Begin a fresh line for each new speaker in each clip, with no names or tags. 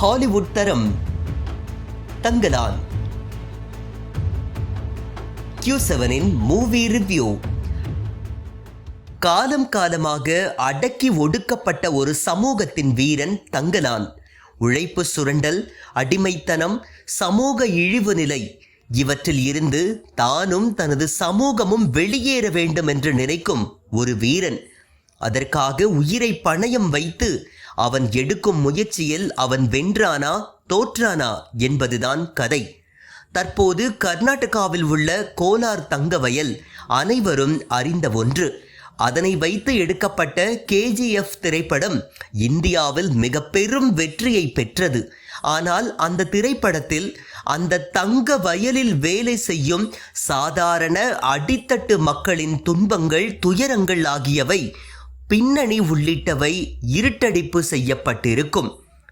Hollywood தரம் Thangalaan Q செவனின் movie review காலம் காலமாக அடக்கி ஒடுக்கப்பட்ட ஒரு சமூகத்தின் வீரன் தங்கலான் உழைப்பு சுரண்டல் அடிமைத்தனம் சமூக இழிவு நிலை இவற்றில் இருந்து தானும் தனது சமூகமும் வெளியேற வேண்டும் என்று நினைக்கும் ஒரு வீரன். அதற்காக உயிரை பணயம் வைத்து அவன் எடுக்கும் முயற்சியில் அவன் வென்றானா தோற்றானா என்பதுதான் கதை. தற்போது கர்நாடகாவில் உள்ள கோலார் தங்க வயல் அனைவரும் அறிந்த ஒன்று. அதனை வைத்து எடுக்கப்பட்ட கேஜிஎஃப் திரைப்படம் இந்தியாவில் மிக பெரும் வெற்றியை பெற்றது. ஆனால் அந்த திரைப்படத்தில் அந்த தங்க வயலில் வேலை செய்யும் சாதாரண அடித்தட்டு மக்களின் துன்பங்கள் துயரங்கள் ஆகியவை பின்னணி உள்ளிட்டவை இருட்டடிப்பு செய்யப்பட்டிருக்கும்.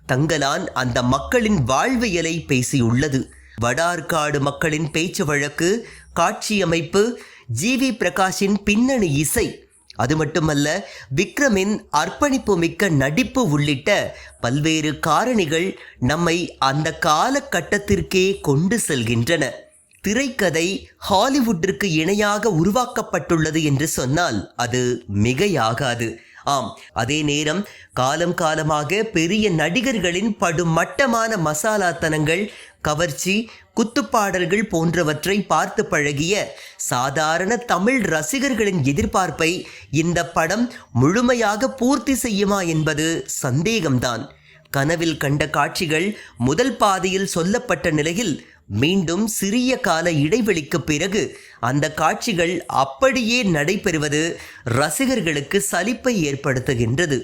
தங்கலான் அந்த மக்களின் வாழ்வியலை பேசியுள்ளது. வடார்காடு மக்களின் பேச்சு வழக்கு காட்சியமைப்பு ஜி. வி. பிரகாஷின் பின்னணி இசை அது மட்டுமல்ல விக்ரமின் அர்ப்பணிப்பு மிக்க நடிப்பு உள்ளிட்ட பல்வேறு காரணிகள் நம்மை அந்த காலகட்டத்திற்கே கொண்டு செல்கின்றன. திரைக்கதை ஹாலிவுட்டிற்கு இணையாக உருவாக்கப்பட்டுள்ளது என்று சொன்னால் அது மிகையாகாது. ஆம் அதே நேரம் காலம் காலமாக பெரிய நடிகர்களின் படுமட்டமான மசாலாத்தனங்கள் கவர்ச்சி குத்துப்பாடல்கள் போன்றவற்றை பார்த்து பழகிய சாதாரண தமிழ் ரசிகர்களின் எதிர்பார்ப்பை இந்த படம் முழுமையாக பூர்த்தி செய்யுமா என்பது சந்தேகம்தான். கனவில் கண்ட காட்சிகள் முதல் பாதியில் சொல்லப்பட்ட நிலையில் மீண்டும் சிறிய கால இடைவெளிக்கு பிறகு அந்த காட்சிகள் அப்படியே நடைபெறுவது ரசிகர்களுக்கு சலிப்பை ஏற்படுத்துகின்றது.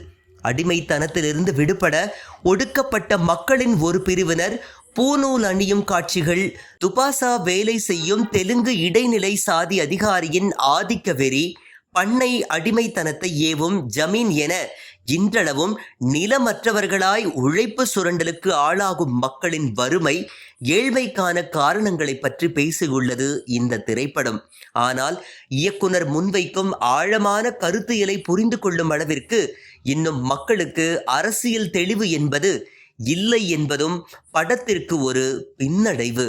அடிமைத்தனத்திலிருந்து விடுபட ஒடுக்கப்பட்ட மக்களின் ஒரு பிரிவினர் பூநூல் அணியும் காட்சிகள் துபாசா வேலை செய்யும் தெலுங்கு இடைநிலை சாதி அதிகாரியின் ஆதிக்க வெறி பண்ணை அடிமைத்தனத்தை ஏவும் ஜமீன் என இன்றளவும் நிலமற்றவர்களாய் உழைப்பு சுரண்டலுக்கு ஆளாகும் மக்களின் வறுமை ஏழ்மைக்கான காரணங்களை பற்றி பேசியுள்ளது இந்த திரைப்படம். ஆனால் இயக்குனர் முன்வைக்கும் ஆழமான கருத்தியலை புரிந்து கொள்ளும் அளவிற்கு இன்னும் மக்களுக்கு அரசியல் தெளிவு என்பது இல்லை என்பதும் படத்திற்கு ஒரு பின்னடைவு.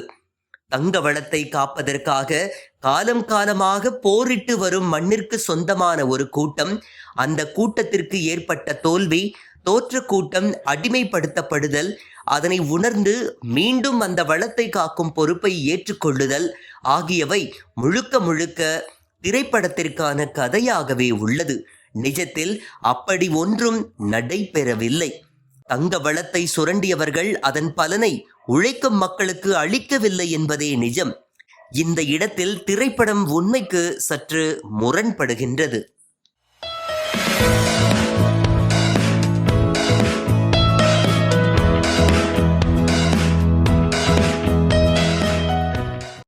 தங்க வளத்தை காப்பதற்காக காலம் காலமாக போரிட்டு வரும் மண்ணிற்கு சொந்தமான ஒரு கூட்டம் அந்த கூட்டத்திற்கு ஏற்பட்ட தோல்வி தோற்ற கூட்டம் அடிமைப்படுத்தப்படுதல் அதனை உணர்ந்து மீண்டும் அந்த வளத்தை காக்கும் பொறுப்பை ஏற்றுக்கொள்ளுதல் ஆகியவை முழுக்க முழுக்க திரைப்படத்திற்கான கதையாகவே உள்ளது. நிஜத்தில் அப்படி ஒன்றும் நடைபெறவில்லை. தங்க வளத்தை சுரண்டியவர்கள் அதன் பலனை உழைக்கும் மக்களுக்கு அளிக்கவில்லை என்பதே நிஜம். இந்த இடத்தில் திரைப்படம் உண்மைக்கு சற்று முரண்படுகின்றது.